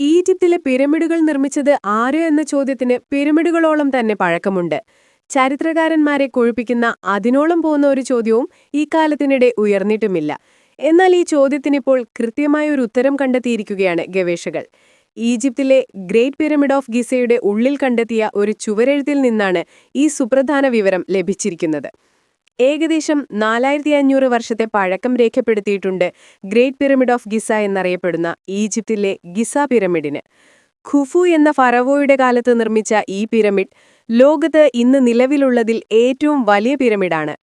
ഈജിപ്തിലെ പിരമിഡുകൾ നിർമ്മിച്ചത് ആര് എന്ന ചോദ്യത്തിന് പിരമിഡുകളോളം തന്നെ പഴക്കമുണ്ട്. ചരിത്രകാരന്മാരെ കുഴിപ്പിക്കുന്ന അതിനോളം പോകുന്ന ഒരു ചോദ്യവും ഈ കാലത്തിനിടെ ഉയർന്നിട്ടുമില്ല. എന്നാൽ ഈ ചോദ്യത്തിനിപ്പോൾ കൃത്യമായ ഒരു ഉത്തരം കണ്ടെത്തിയിരിക്കുകയാണ് ഗവേഷകർ. ഈജിപ്തിലെ ഗ്രേറ്റ് പിരമിഡ് ഓഫ് ഗിസയുടെ ഉള്ളിൽ കണ്ടെത്തിയ ഒരു ചുവരെഴുത്തിൽ നിന്നാണ് ഈ സുപ്രധാന വിവരം ലഭിച്ചിരിക്കുന്നത്. ഏകദേശം നാലായിരത്തി അഞ്ഞൂറ് വർഷത്തെ പഴക്കം രേഖപ്പെടുത്തിയിട്ടുണ്ട് ഗ്രേറ്റ് പിരമിഡ് ഓഫ് ഗിസ എന്നറിയപ്പെടുന്ന ഈജിപ്തിലെ ഗിസ പിരമിഡിന്. ഖുഫു എന്ന ഫറവോയുടെ കാലത്ത് നിർമ്മിച്ച ഈ പിരമിഡ് ലോകത്ത് ഇന്ന് നിലവിലുള്ളതിൽ ഏറ്റവും വലിയ പിരമിഡാണ്.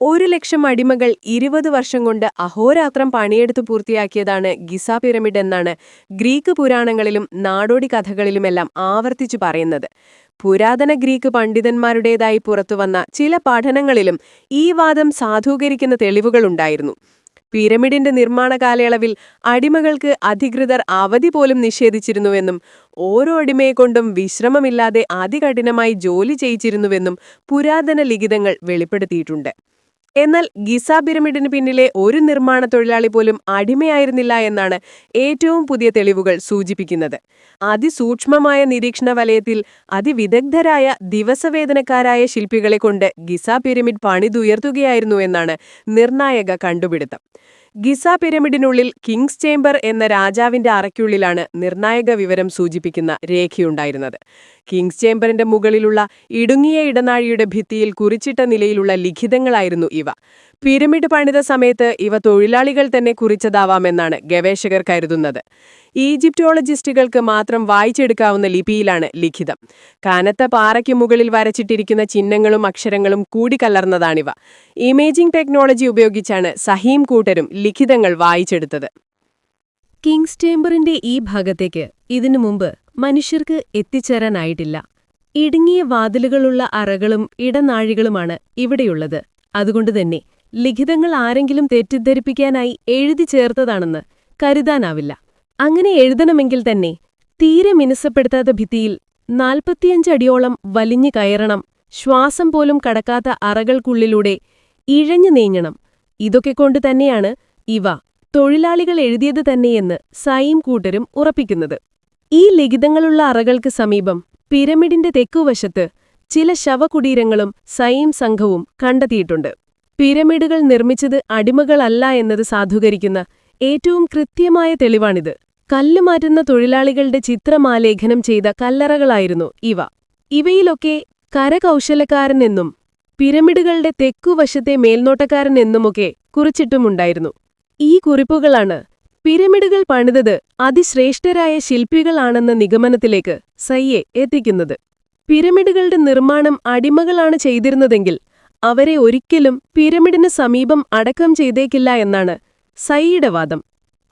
ഒരു ലക്ഷം അടിമകൾ ഇരുപത് വർഷം കൊണ്ട് അഹോരാത്രം പണിയെടുത്ത് പൂർത്തിയാക്കിയതാണ് ഗിസ പിരമിഡ് എന്നാണ് ഗ്രീക്ക് പുരാണങ്ങളിലും നാടോടി കഥകളിലുമെല്ലാം ആവർത്തിച്ചു പറയുന്നത്. പുരാതന ഗ്രീക്ക് പണ്ഡിതന്മാരുടേതായി പുറത്തുവന്ന ചില പഠനങ്ങളിലും ഈ വാദം സാധൂകരിക്കുന്ന തെളിവുകളുണ്ടായിരുന്നു പിരമിഡിന്റെ നിർമ്മാണ കാലയളവിൽ അടിമകൾക്ക് അധികൃതർ അവധി പോലും നിഷേധിച്ചിരുന്നുവെന്നും ഓരോ അടിമയെ കൊണ്ടും വിശ്രമമില്ലാതെ അതികഠിനമായി ജോലി ചെയ്യിച്ചിരുന്നുവെന്നും പുരാതന ലിഖിതങ്ങൾ വെളിപ്പെടുത്തിയിട്ടുണ്ട്. എന്നാൽ ഗിസ പിരമിഡിന് പിന്നിലെ ഒരു നിർമ്മാണ തൊഴിലാളി പോലും അടിമയായിരുന്നില്ല എന്നാണ് ഏറ്റവും പുതിയ തെളിവുകൾ സൂചിപ്പിക്കുന്നത്. അതിസൂക്ഷ്മമായ നിരീക്ഷണ വലയത്തിൽ അതിവിദഗ്ധരായ ദിവസവേതനക്കാരായ ശില്പികളെ കൊണ്ട് ഗിസ പിരമിഡ് പണിതുയർത്തുകയായിരുന്നു എന്നാണ് നിർണായക കണ്ടുപിടുത്തം. ഗിസ പിരമിഡിനുള്ളിൽ കിങ്സ് ചേംബർ എന്ന രാജാവിന്റെ അറയ്ക്കുള്ളിലാണ് നിർണായക വിവരം സൂചിപ്പിക്കുന്ന രേഖയുണ്ടായിരുന്നത്. കിങ്സ് ചേംബറിന്റെ മുകളിലുള്ള ഇടുങ്ങിയ ഇടനാഴിയുടെ ഭിത്തിയിൽ കുറിച്ചിട്ട നിലയിലുള്ള ലിഖിതങ്ങളായിരുന്നു ഇവ. പിരമിഡ് പണിത സമയത്ത് ഇവ തൊഴിലാളികൾ തന്നെ കുറിച്ചതാവാമെന്നാണ് ഗവേഷകർ കരുതുന്നത്. ഈജിപ്റ്റോളജിസ്റ്റുകൾക്ക് മാത്രം വായിച്ചെടുക്കാവുന്ന ലിപിയിലാണ് ലിഖിതം. കനത്ത പാറയ്ക്ക് മുകളിൽ വരച്ചിട്ടിരിക്കുന്ന ചിഹ്നങ്ങളും അക്ഷരങ്ങളും കൂടിക്കലർന്നതാണിവ ഇമേജിംഗ് ടെക്നോളജി ഉപയോഗിച്ചാണ് സഹീം കൂട്ടരും ലിഖിതങ്ങൾ വായിച്ചെടുത്തത്. കിങ്സ് ചേംബറിന്റെ ഈ ഭാഗത്തേക്ക് ഇതിനു മുമ്പ് മനുഷ്യർക്ക് എത്തിച്ചേരാനായിട്ടില്ല. ഇടുങ്ങിയ വാതിലുകളുള്ള അറകളും ഇടനാഴികളുമാണ് ഇവിടെയുള്ളത്. അതുകൊണ്ടുതന്നെ ലിഖിതങ്ങൾ ആരെങ്കിലും തെറ്റിദ്ധരിപ്പിക്കാനായി എഴുതി ചേർത്തതാണെന്ന് കരുതാനാവില്ല. അങ്ങനെ എഴുതണമെങ്കിൽ തന്നെ തീരെ മിനുസപ്പെടുത്താത്ത ഭിത്തിയിൽ നാൽപ്പത്തിയഞ്ചടിയോളം വലിഞ്ഞു കയറണം ശ്വാസം പോലും കടക്കാത്ത അറകൾക്കുള്ളിലൂടെ ഇഴഞ്ഞു നീങ്ങണം. ഇതൊക്കെ കൊണ്ട് തന്നെയാണ് ഇവ തൊഴിലാളികൾ എഴുതിയത് തന്നെയെന്ന് സൈം കൂട്ടരും ഉറപ്പിക്കുന്നത്. ഈ ലിഖിതങ്ങളുള്ള അറകൾക്ക് സമീപം പിരമിഡിന്റെ തെക്കുവശത്ത് ചില ശവകുടീരങ്ങളും സൈം സംഘവും കണ്ടെത്തിയിട്ടുണ്ട്. പിരമിഡുകൾ നിർമ്മിച്ചത് അടിമകളല്ല എന്നത് സാധൂകരിക്കുന്ന ഏറ്റവും കൃത്യമായ തെളിവാണിത്. കല്ലുമാറ്റുന്ന തൊഴിലാളികളുടെ ചിത്രമാലേഖനം ചെയ്ത കല്ലറകളായിരുന്നു ഇവ. ഇവയിലൊക്കെ കരകൗശലക്കാരനെന്നും പിരമിഡുകളുടെ തെക്കുവശത്തെ മേൽനോട്ടക്കാരനെന്നുമൊക്കെ കുറിച്ചിട്ടുമുണ്ടായിരുന്നു. ഈ കുറിപ്പുകളാണ് പിരമിഡുകൾ പണിതത് അതിശ്രേഷ്ഠരായ ശില്പികളാണെന്ന നിഗമനത്തിലേക്ക് സയ്യെ എത്തിക്കുന്നത്. പിരമിഡുകളുടെ നിർമ്മാണം അടിമകളാണ് ചെയ്തിരുന്നതെങ്കിൽ അവരെ ഒരിക്കലും പിരമിഡിന് സമീപം അടക്കം ചെയ്തേക്കില്ല എന്നാണ് സയ്യുടെ വാദം.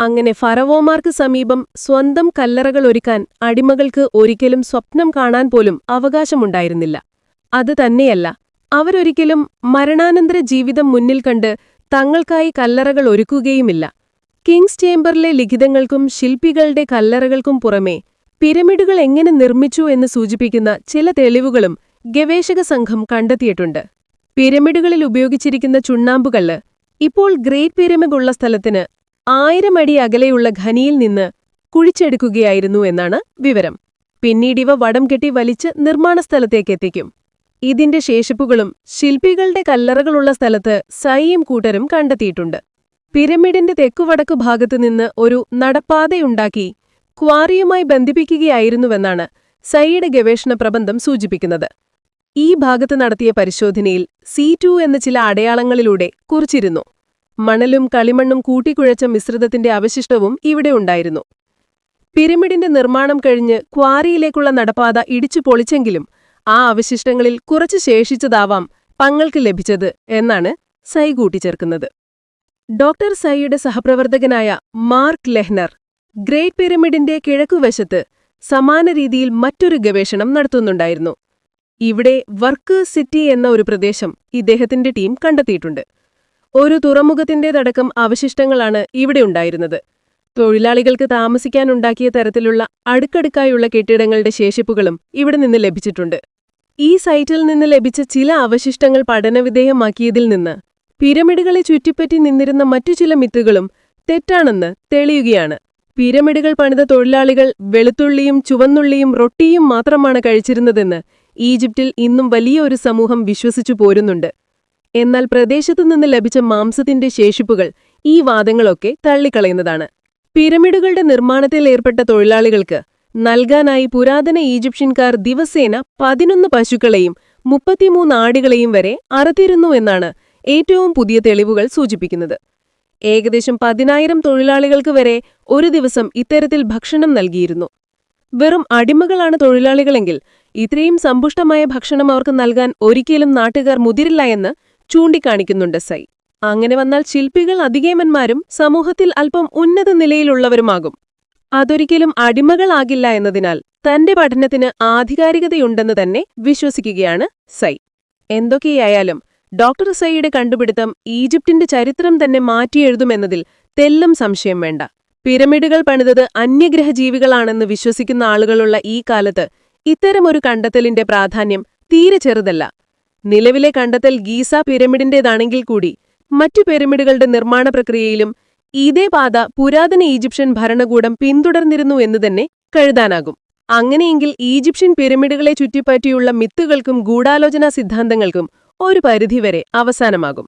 അങ്ങനെ ഫറവോമാർക്ക് സമീപം സ്വന്തം കല്ലറകൾ ഒരുക്കാൻ അടിമകൾക്ക് ഒരിക്കലും സ്വപ്നം കാണാൻ പോലും അവകാശമുണ്ടായിരുന്നില്ല. അത് തന്നെയല്ല അവരൊരിക്കലും മരണാനന്തര ജീവിതം മുന്നിൽ കണ്ട് തങ്ങൾക്കായി കല്ലറകൾ ഒരുക്കുകയുമില്ല. കിങ്സ് ചേംബറിലെ ലിഖിതങ്ങൾക്കും ശില്പികളുടെ കല്ലറകൾക്കും പുറമേ പിരമിഡുകൾ എങ്ങനെ നിർമ്മിച്ചു എന്ന് സൂചിപ്പിക്കുന്ന ചില തെളിവുകളും ഗവേഷക സംഘം കണ്ടെത്തിയിട്ടുണ്ട്. പിരമിഡുകളിൽ ഉപയോഗിച്ചിരിക്കുന്ന ചുണ്ണാമ്പുകല്ല് ഇപ്പോൾ ഗ്രേറ്റ് പിരമിഡ് ഉള്ള സ്ഥലത്തിന് ആയിരം അടി അകലെയുള്ള ഖനിയിൽ നിന്ന് കുഴിച്ചെടുക്കുകയായിരുന്നു എന്നാണ് വിവരം. പിന്നീട് ഇവ വടം കെട്ടി വലിച്ച് നിർമ്മാണ സ്ഥലത്തേക്കെത്തിക്കും ഇതിന്റെ ശേഷിപ്പുകളും ശില്പികളുടെ കല്ലറകളുള്ള സ്ഥലത്ത് സൈയും കൂട്ടരും കണ്ടെത്തിയിട്ടുണ്ട്. പിരമിഡിന്റെ തെക്കുവടക്കു ഭാഗത്തുനിന്ന് ഒരു നടപ്പാതയുണ്ടാക്കി ക്വാറിയുമായി ബന്ധിപ്പിക്കുകയായിരുന്നുവെന്നാണ് സയ്യിഡ് ഗവേഷണ പ്രബന്ധം സൂചിപ്പിക്കുന്നത്. ഈ ഭാഗത്ത് നടത്തിയ പരിശോധനയിൽ സി ടു എന്ന ചില അടയാളങ്ങളിലൂടെ കുറിച്ചിരുന്നു. മണലും കളിമണ്ണും കൂട്ടിക്കുഴച്ച മിശ്രിതത്തിന്റെ അവശിഷ്ടവും ഇവിടെ ഉണ്ടായിരുന്നു. പിരമിഡിന്റെ നിർമ്മാണം കഴിഞ്ഞ് ക്വാറിയിലേക്കുള്ള നടപ്പാത ഇടിച്ചു പൊളിച്ചെങ്കിലും ആ അവശിഷ്ടങ്ങളിൽ കുറച്ച് ശേഷിച്ചതാവാം പങ്ങൾക്ക് ലഭിച്ചത് എന്നാണ് സൈ കൂട്ടിച്ചേർക്കുന്നത്. ഡോക്ടർ സൈയുടെ സഹപ്രവർത്തകനായ മാർക്ക് ലെഹ്നർ ഗ്രേറ്റ് പിരമിഡിന്റെ കിഴക്കുവശത്ത് സമാന രീതിയിൽ മറ്റൊരു ഗവേഷണം നടത്തുന്നുണ്ടായിരുന്നു. ഇവിടെ വർക്ക് സിറ്റി എന്ന ഒരു പ്രദേശം ഇദ്ദേഹത്തിന്റെ ടീം കണ്ടെത്തിയിട്ടുണ്ട്. ഒരു തുറമുഖത്തിന്റേതടക്കം അവശിഷ്ടങ്ങളാണ് ഇവിടെ ഉണ്ടായിരുന്നത്. തൊഴിലാളികൾക്ക് താമസിക്കാനുണ്ടാക്കിയ തരത്തിലുള്ള അടുക്കടുക്കായുള്ള കെട്ടിടങ്ങളുടെ ശേഷിപ്പുകളും ഇവിടെ നിന്ന് ലഭിച്ചിട്ടുണ്ട്. ഈ സൈറ്റിൽ നിന്ന് ലഭിച്ച ചില അവശിഷ്ടങ്ങൾ പഠനവിധേയമാക്കിയതിൽ നിന്ന് പിരമിഡുകളെ ചുറ്റിപ്പറ്റി നിന്നിരുന്ന മറ്റു ചില മിത്തുകളും തെറ്റാണെന്ന് തെളിയുകയാണ്. പിരമിഡുകൾ പണിത തൊഴിലാളികൾ വെളുത്തുള്ളിയും ചുവന്നുള്ളിയും റൊട്ടിയും മാത്രമാണ് കഴിച്ചിരുന്നതെന്ന് ഈജിപ്തിൽ ഇന്നും വലിയ ഒരു സമൂഹം വിശ്വസിച്ചു പോരുന്നുണ്ട്. എന്നാൽ പ്രദേശത്തു നിന്ന് ലഭിച്ച മാംസത്തിന്റെ ശേഷിപ്പുകൾ ഈ വാദങ്ങളൊക്കെ തള്ളിക്കളയുന്നതാണ്. പിരമിഡുകളുടെ നിർമ്മാണത്തിൽ ഏർപ്പെട്ട തൊഴിലാളികൾക്ക് നൽകാനായി പുരാതന ഈജിപ്ഷ്യൻകാർ ദിവസേന പതിനൊന്ന് പശുക്കളെയും മുപ്പത്തിമൂന്ന് ആടുകളെയും വരെ അറുത്തിരുന്നു എന്നാണ് ഏറ്റവും പുതിയ തെളിവുകൾ സൂചിപ്പിക്കുന്നത്. ഏകദേശം പതിനായിരം തൊഴിലാളികൾക്ക് വരെ ഒരു ദിവസം ഇത്തരത്തിൽ ഭക്ഷണം നൽകിയിരുന്നു. വെറും അടിമകളാണ് തൊഴിലാളികളെങ്കിൽ ഇത്രയും സമ്പുഷ്ടമായ ഭക്ഷണം അവർക്ക് നൽകാൻ ഒരിക്കലും നാട്ടുകാർ മുതിരില്ല എന്ന് ചൂണ്ടിക്കാണിക്കുന്നുണ്ട് സൈ. അങ്ങനെ വന്നാൽ ശില്പികൾ അധികേമന്മാരും സമൂഹത്തിൽ അല്പം ഉന്നത നിലയിലുള്ളവരുമാകും. അതൊരിക്കലും അടിമകളാകില്ല എന്നതിനാൽ തന്റെ പഠനത്തിന് ആധികാരികതയുണ്ടെന്ന് തന്നെ വിശ്വസിക്കുകയാണ് സൈ. എന്തൊക്കെയായാലും ഡോക്ടർ സൈയുടെ കണ്ടുപിടുത്തം ഈജിപ്തിന്റെ ചരിത്രം തന്നെ മാറ്റിയെഴുതുമെന്നതിൽ തെല്ലും സംശയം വേണ്ട. പിരമിഡുകൾ പണിതത് അന്യഗ്രഹ ജീവികളാണെന്ന് വിശ്വസിക്കുന്ന ആളുകളുള്ള ഈ കാലത്ത് ഇത്തരമൊരു കണ്ടെത്തലിന്റെ പ്രാധാന്യം തീരെ ചെറുതല്ല. നിലവിലെ കണ്ടെത്തൽ ഗീസ പിരമിഡിന്റേതാണെങ്കിൽ കൂടി മറ്റു പിരമിഡുകളുടെ നിർമ്മാണ പ്രക്രിയയിലും ഇതേ പാത പുരാതന ഈജിപ്ഷ്യൻ ഭരണകൂടം പിന്തുടർന്നിരുന്നു എന്ന് തന്നെ കഴുതാനാകും അങ്ങനെയെങ്കിൽ ഈജിപ്ഷ്യൻ പിരമിഡുകളെ ചുറ്റിപ്പറ്റിയുള്ള മിത്തുകൾക്കും ഗൂഢാലോചനാ സിദ്ധാന്തങ്ങൾക്കും ഒരു പരിധിവരെ അവസാനമാകും.